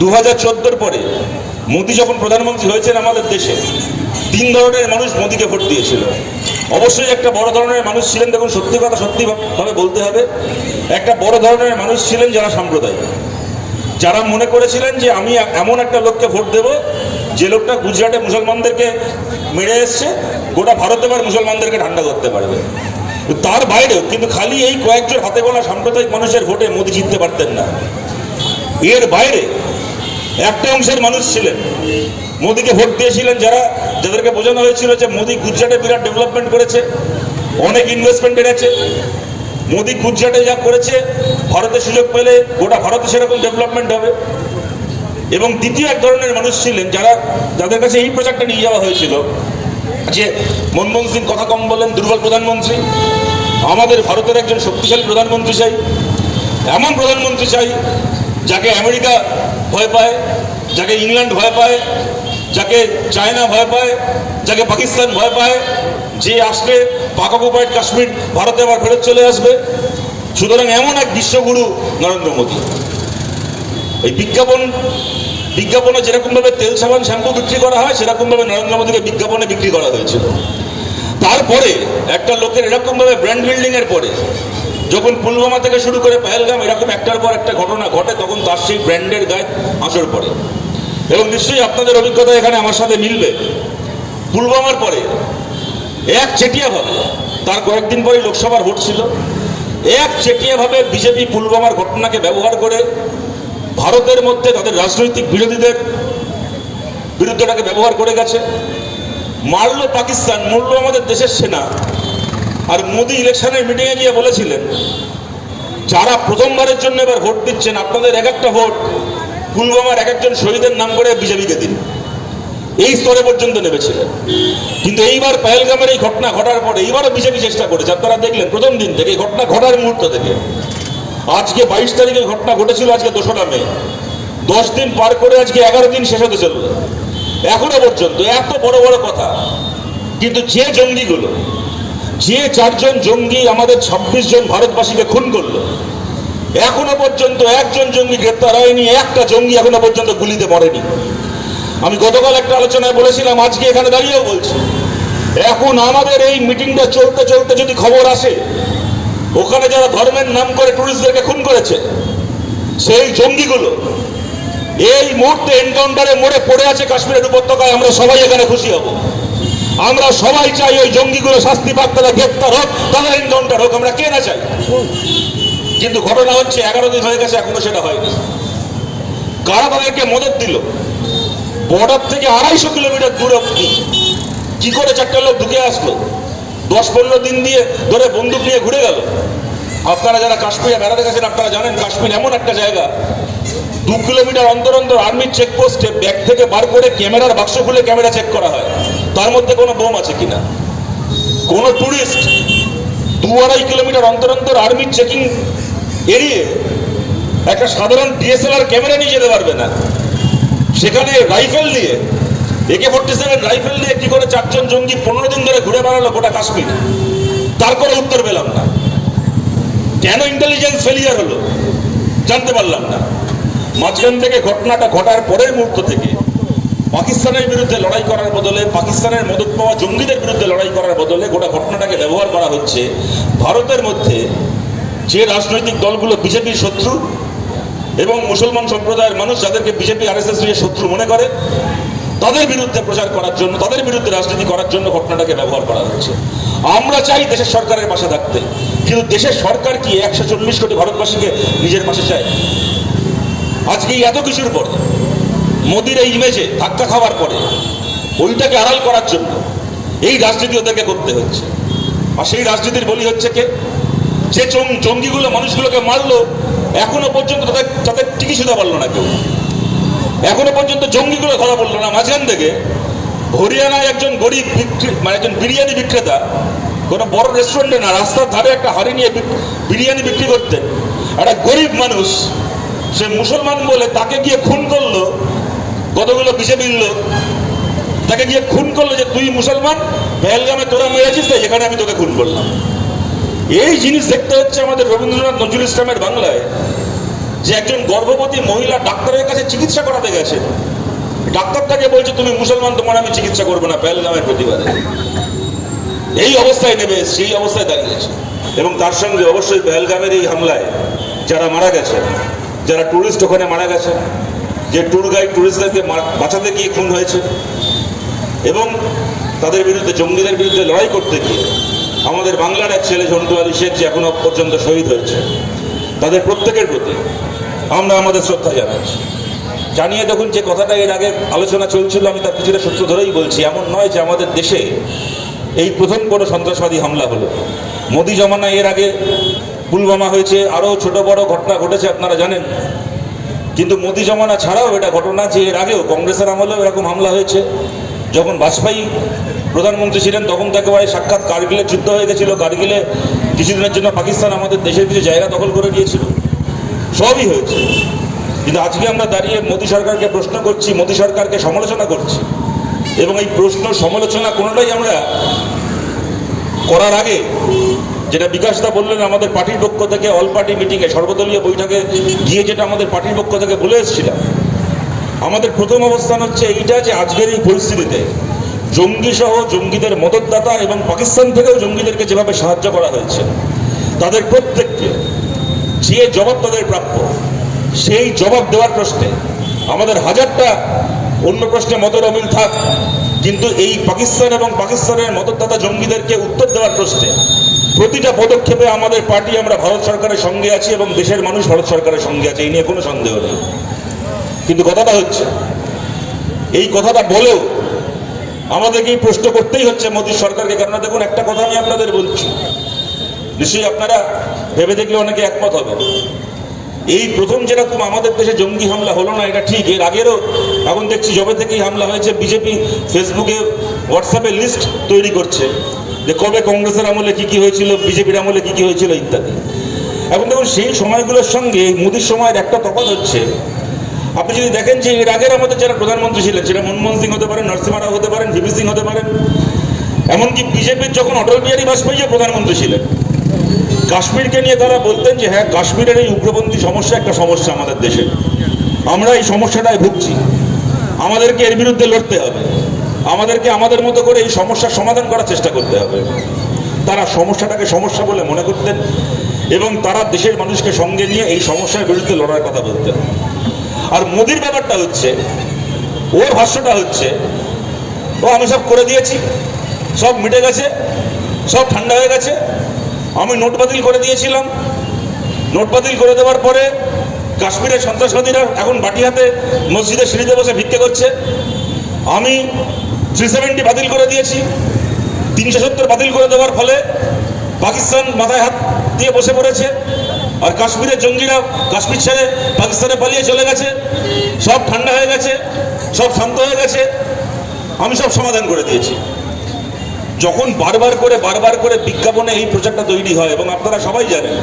দু হাজার পরে মোদী যখন প্রধানমন্ত্রী হয়েছেন আমাদের দেশে, তিন ধরনের মানুষ মোদীকে ভোট দিয়েছিল। অবশ্যই একটা বড় ধরনের মানুষ ছিলেন, দেখুন, সত্যি কথা সত্যি ভাবে বলতে হবে, একটা বড় ধরনের মানুষ ছিলেন যারা সাম্প্রদায়িক। যারা মনে করেছিলেন যে আমি এমন একটা লোককে ভোট দেব, যে লোকটা গুজরাটে মুসলমানদেরকে মেরে এসছে, গোটা ভারতে এবার মুসলমানদেরকে ঠান্ডা করতে পারবে। তার বাইরেও, কিন্তু খালি এই কয়েকজন হাতে গোনা সাম্প্রদায়িক মানুষের ভোটে মোদী জিততে পারতেন না। এর বাইরে একটা অংশের মানুষ ছিলেন। মোদীকে ভোট দিয়েছিলেন যারা, যাদেরকে বোঝানো হয়েছিল যে মোদী গুজরাটে বিরাট ডেভেলপমেন্ট করেছে, অনেক ইনভেস্টমেন্ট এনেছে। মোদী গুজরাটে যা করেছে, ভারতে সুযোগ পেলে গোটা ভারতে সেরকম ডেভেলপমেন্ট হবে। এবং দ্বিতীয় এক ধরনের মানুষ ছিলেন যারা, যাদের কাছে এই প্রচারটা নিয়ে যাওয়া হয়েছিল, যে মনমোহন সিং কথা কম বলেন, দুর্বল প্রধানমন্ত্রী। আমাদের ভারতের একজন শক্তিশালী প্রধানমন্ত্রী চাই, এমন প্রধানমন্ত্রী চাই, যাকে আমেরিকা ভয় পায়, যাকে ইংল্যান্ড ভয় পায়, যাকে চায়না ভয় পায়, যাকে পাকিস্তান ভয় পায়, যে আসবে, পাক কাশ্মীর ভারতে আবার ফেরত চলে আসবে। সুতরাং এমন এক বিশ্বগুরু নরেন্দ্র মোদী। এই বিজ্ঞাপন, বিজ্ঞাপনে যেরকমভাবে তেল সাবান শ্যাম্পু বিক্রি করা হয়, সেরকমভাবে নরেন্দ্র মোদীকে বিজ্ঞাপনে বিক্রি করা হয়েছিল। তারপরে একটা লোকের এরকমভাবে ব্র্যান্ড বিল্ডিংয়ের পরে যখন পুলওয়ামা থেকে শুরু করে পেহেলগাম এরকম একটার পর একটা ঘটনা ঘটে, তখন তার সেই ব্র্যান্ডের গায়ে আঁচড় পড়ে। এবং নিশ্চয়ই আপনাদের অভিজ্ঞতা এখানে আমার সাথে মিলবে। পুলওয়ামার পরে এক চেটিয়াভাবে, তার কয়েকদিন পরে লোকসভার ভোট ছিল, এক চেটিয়াভাবে বিজেপি পুলওয়ামার ঘটনাকে ব্যবহার করে ভারতের মধ্যে তাদের রাজনৈতিক বিরোধীদের বিরুদ্ধে তাকে ব্যবহার করে গেছে। মারলো পাকিস্তান, মরলো আমাদের দেশের সেনা। আর মোদি ইলেকশনের মিটিংয়ে গিয়ে বলেছিলেন, যারা প্রথমবারের জন্য এবার ভোট দিচ্ছেন, আপনাদের এক একটা ভোট পুলওয়ামার এক একজন শহীদের নাম করে বিজেপিকে দিন। এই স্তরে পর্যন্ত নেমেছিলেন। কিন্তু এইবার পেহেলগামের এই ঘটনা ঘটার পরে এইবারও বিজেপি চেষ্টা করেছে। আপনারা দেখলেন, প্রথম দিন থেকে এই ঘটনা ঘটার মুহূর্ত থেকে। আজকে বাইশ তারিখে ঘটনা ঘটেছিল, আজকে দোসরা মে। দশ দিন পার করে আজকে এগারো দিন শেষ হতে চলবে এখনও পর্যন্ত, এত বড় বড় কথা। কিন্তু যে জঙ্গিগুলো যে চারজন জঙ্গি আমাদের ছাব্বিশ জন ভারতবাসীকে খুন করল, এখনও পর্যন্ত একজন জঙ্গি গ্রেপ্তার হয়নি, একটা জঙ্গি এখনও পর্যন্ত গুলিতে মরেনি। আমি গতকাল একটা আলোচনায় বলেছিলাম, আজকে এখানে দাঁড়িয়েও বলছি, এখন আমাদের এই মিটিংটা চলতে চলতে যদি খবর আসে, ওখানে যারা ধর্মের নাম করে টুরিস্টদেরকে খুন করেছে, সেই জঙ্গিগুলো এই মুহূর্তে এনকাউন্টারে মরে পড়ে আছে কাশ্মীরের উপত্যকায়, আমরা সবাই এখানে খুশি হব। আমরা সবাই চাই ওই জঙ্গিগুলো শাস্তি পাক তারা গ্রেপ্তার হোক, তাদের এনকাউন্টার হোক, আমরা কে না চাই? কিন্তু ঘটনা হচ্ছে, এগারো দিন হয়ে গেছে, এখনও সেটা হয়নি। কারা তাদেরকে মদত দিল? বর্ডার থেকে আড়াইশো কিলোমিটার দূর অব্দি কি করে চারটা লোক ঢুকে আসলো? দশ পনেরো দিন দিয়ে ধরে বন্দুক নিয়ে ঘুরে গেল। আপনারা যারা কাশ্মীরে বেড়াতে গেছেন, আপনারা জানেন, কাশ্মীর এমন একটা জায়গা। দু কিলোমিটার অন্তর অন্তর আর্মির চেকপোস্টে ব্যাগ থেকে বার করে ক্যামেরার বাক্স খুলে ক্যামেরা চেক করা হয়। তার মধ্যে কোনো বোম আছে কিনা? কোনো টুরিস্ট দু আড়াই কিলোমিটার অন্তর অন্তর আর্মির চেকিং এড়িয়ে একটা সাধারণ ডিএসএলআর ক্যামেরা নিয়ে যেতে পারবে না। সেখানে রাইফেল নিয়ে একে ফোর্টি সেভেন রাইফেল নিয়ে কি করে চারজন জঙ্গি পনেরো দিন ধরে ঘুরে বেড়ালো গোটা কাশ্মীর। তার কোনো উত্তর পেলাম না। কেন ইন্টেলিজেন্স ফেলিয়ার হলো? জানতে পারলাম না। মাঝখান থেকে ঘটনাটা ঘটার পরের মুহূর্ত থেকে পাকিস্তানের বিরুদ্ধে লড়াই করার বদলে, পাকিস্তানের মদত পাওয়া জঙ্গিদের বিরুদ্ধে লড়াই করার বদলে গোটা ঘটনাটাকে ব্যবহার করা হচ্ছে। ভারতের মধ্যে যে রাজনৈতিক দলগুলো বিজেপির শত্রু এবং মুসলমান সম্প্রদায়ের মানুষ যাদেরকে বিজেপি আর এস শত্রু মনে করে, তাদের বিরুদ্ধে প্রচার করার জন্য, তাদের বিরুদ্ধে রাজনীতি করার জন্য ঘটনাটাকে ব্যবহার করা হচ্ছে। আমরা চাই দেশের সরকারের পাশে থাকতে। কিন্তু দেশের সরকার কি একশো চল্লিশ কোটি ভারতবাসীকে নিজের পাশে চায়? আজকে এত কিছুর পরে মোদির এই ইমেজে ধাক্কা খাওয়ার পরে ওইটাকে আড়াল করার জন্য এই রাজনীতি ওদেরকে করতে হচ্ছে। আর সেই রাজনীতির বলি হচ্ছে কে? যে জঙ্গিগুলো মানুষগুলোকে মারলো, এখনও পর্যন্ত তাদের তাদের শুধু পারল না কেউ। এখনও পর্যন্ত জঙ্গিগুলো ধরা পড়ল না। মাঝখান থেকে হরিয়ানায় একজন গরিব বিক্রি মানে একজন বিরিয়ানি বিক্রেতা, কোনো বড় রেস্টুরেন্টে না, রাস্তার ধারে একটা হাড়ি নিয়ে বিরিয়ানি বিক্রি করতেন। একটা গরিব মানুষ, সে মুসলমান বলে তাকে গিয়ে খুন করল কতগুলো বিজেপির লোক তাকে গিয়ে খুন করল যে তুই মুসলমান পেহেলগামে তোরা মেরেছিস তাই এখানে আমি তোকে খুন করলাম। এই জিনিস দেখতে হচ্ছে আমাদের রবীন্দ্রনাথ নজরুল ইসলামের বাংলায়, যে একজন গর্ভবতী মহিলা ডাক্তারের কাছে চিকিৎসা করাতে গেছে। ডাক্তার তাকে বলছে, তুমি মুসলমান, তোমার আমি চিকিৎসা করব না পেলগামের প্রতিবাদে। এই অবস্থায় নেবে, সেই অবস্থায় দাঁড়িয়েছে এবং তার সঙ্গে অবশ্যই পেহেলগামের এই হামলায় যারা মারা গেছে, যারা টুরিস্ট ওখানে মারা গেছে যে ট্যুর গাইড টুরিস্টদেরকে মার- বাঁচাতে গিয়ে খুন হয়েছে এবং তাদের বিরুদ্ধে, জঙ্গিদের বিরুদ্ধে লড়াই করতে গিয়ে আমাদের বাংলার এক ছেলে, ঝন্টু আলী শেখ যে এখনও পর্যন্ত শহীদ হয়েছে, তাদের প্রত্যেকের প্রতি আমরা আমাদের শ্রদ্ধা জানাচ্ছি জানিয়ে দেখুন যে কথাটা এর আগে আলোচনা চলছিল, আমি তার কিছুটা সূত্র ধরেই বলছি, এমন নয় যে আমাদের দেশে এই প্রথম কোনো সন্ত্রাসবাদী হামলা হলো। মোদি জমানা এর আগে পুলবামা হয়েছে, আরও ছোট বড় ঘটনা ঘটেছে, আপনারা জানেন। কিন্তু মোদি জমানা ছাড়াও এটা ঘটনা যে এর আগেও কংগ্রেসের আমলেও এরকম হামলা হয়েছে। যখন বাজপেয়ী প্রধানমন্ত্রী ছিলেন, তখন তো একেবারে সাক্ষাৎ কার্গিলের যুদ্ধ হয়ে গেছিল। কার্গিলে কিছুদিনের জন্য পাকিস্তান আমাদের দেশের কিছু জায়গা দখল করে নিয়েছিল। সবই হয়েছে। কিন্তু আজকে আমরা দাঁড়িয়ে মোদী সরকারকে প্রশ্ন করছি, মোদী সরকারকে সমালোচনা করছি। এবং এই প্রশ্ন সমালোচনা কোনোটাই আমরা করার আগে যেটা বিকাশদা বললেন, আমাদের পার্টির পক্ষ থেকে অল পার্টি মিটিংয়ে সর্বদলীয় বৈঠকে গিয়ে যেটা আমাদের পার্টির পক্ষ থেকে বলে এসেছিলাম। আমাদের প্রথম অবস্থান হচ্ছে এইটা যে আজকের এই পরিস্থিতিতে জঙ্গি সহ জঙ্গিদের মদতদাতা এবং পাকিস্তান থেকেও জঙ্গিদেরকে যেভাবে সাহায্য করা হয়েছে, তাদের প্রত্যেককে যে জবাব তাদের প্রাপ্য, সেই জবাব দেওয়ার প্রশ্নে আমাদের হাজারটা অন্য প্রশ্নে মতের অমিল থাক। কিন্তু এই পাকিস্তান এবং পাকিস্তানের মদতদাতা জঙ্গিদেরকে উত্তর দেওয়ার প্রশ্নে প্রতিটা পদক্ষেপে আমাদের পার্টি আমরা ভারত সরকারের সঙ্গে আছি এবং দেশের মানুষ ভারত সরকারের সঙ্গে আছে, এই নিয়ে কোনো সন্দেহ নেই। কিন্তু কথাটা হচ্ছে, এই কথাটা বলেও আমাদেরকে এই প্রশ্ন করতেই হচ্ছে মোদী সরকারকে, কেননা দেখুন, একটা কথা আমি আপনাদের বলছি। নিশ্চয়ই আপনারা ভেবে দেখলে অনেকে একমত হবে এই প্রথম যেরকম আমাদের দেশে জঙ্গি হামলা হলো না, এটা ঠিক। এর আগেরও এখন দেখছি জবে থেকেই হামলা হয়েছে। বিজেপি ফেসবুকে, হোয়াটসঅ্যাপে লিস্ট তৈরি করছে যে কবে কংগ্রেসের আমলে কি কি হয়েছিল, বিজেপির আমলে কি কি হয়েছিল ইত্যাদি। এখন দেখুন, সেই সময়গুলোর সঙ্গে মোদির সময়ের একটা তফাৎ হচ্ছে। আপনি যদি দেখেন যে এর আগের আমাদের যারা প্রধানমন্ত্রী ছিলেন, সেটা মনমোহন সিং হতে পারেন নরসিমা রাও হতে পারেন ভিপি সিং হতে পারেন, এমনকি বিজেপির যখন অটল বিহারী বাজপেয়ীও প্রধানমন্ত্রী ছিলেন কাশ্মীরকে নিয়ে তারা বলতেন যে হ্যাঁ কাশ্মীরের এই উগ্রপন্থী সমস্যা একটা সমস্যা আমাদের দেশে। আমরা এই সমস্যাটায় ভুগছি। আমাদেরকে এর বিরুদ্ধে লড়তে হবে। আমাদেরকে আমাদের মতো করে এই সমস্যার সমাধান করার চেষ্টা করতে হবে। তারা সমস্যাটাকে সমস্যা বলে মনে করতেন এবং তারা দেশের মানুষকে সঙ্গে নিয়ে এই সমস্যার বিরুদ্ধে লড়ার কথা বলতেন। আর মোদির ব্যাপারটা হচ্ছে, ওর ভাষ্যটা হচ্ছে, ও আমি সব করে দিয়েছি, সব মিটে গেছে, সব ঠান্ডা হয়ে গেছে আমি নোট বাতিল করে দিয়েছিলাম। নোট বাতিল করে দেওয়ার পরে কাশ্মীরের সন্ত্রাসবাদীরা এখন বাটি হাতে মসজিদের সিঁড়িতে বসে ভিক্ষে করছে। আমি থ্রি সেভেন্টি বাতিল করে দিয়েছি। তিনশো সত্তর বাতিল করে দেওয়ার ফলে পাকিস্তান মাথায় হাত দিয়ে বসে পড়েছে। আর কাশ্মীরের জঙ্গিরা কাশ্মীর ছেড়ে পাকিস্তানে পালিয়ে চলে গেছে। সব ঠান্ডা হয়ে গেছে, সব শান্ত হয়ে গেছে। আমি সব সমাধান করে দিয়েছি। যখন বারবার করে বারবার করে বিজ্ঞাপনে এই প্রচারটা তৈরি হয় এবং আপনারা সবাই জানেন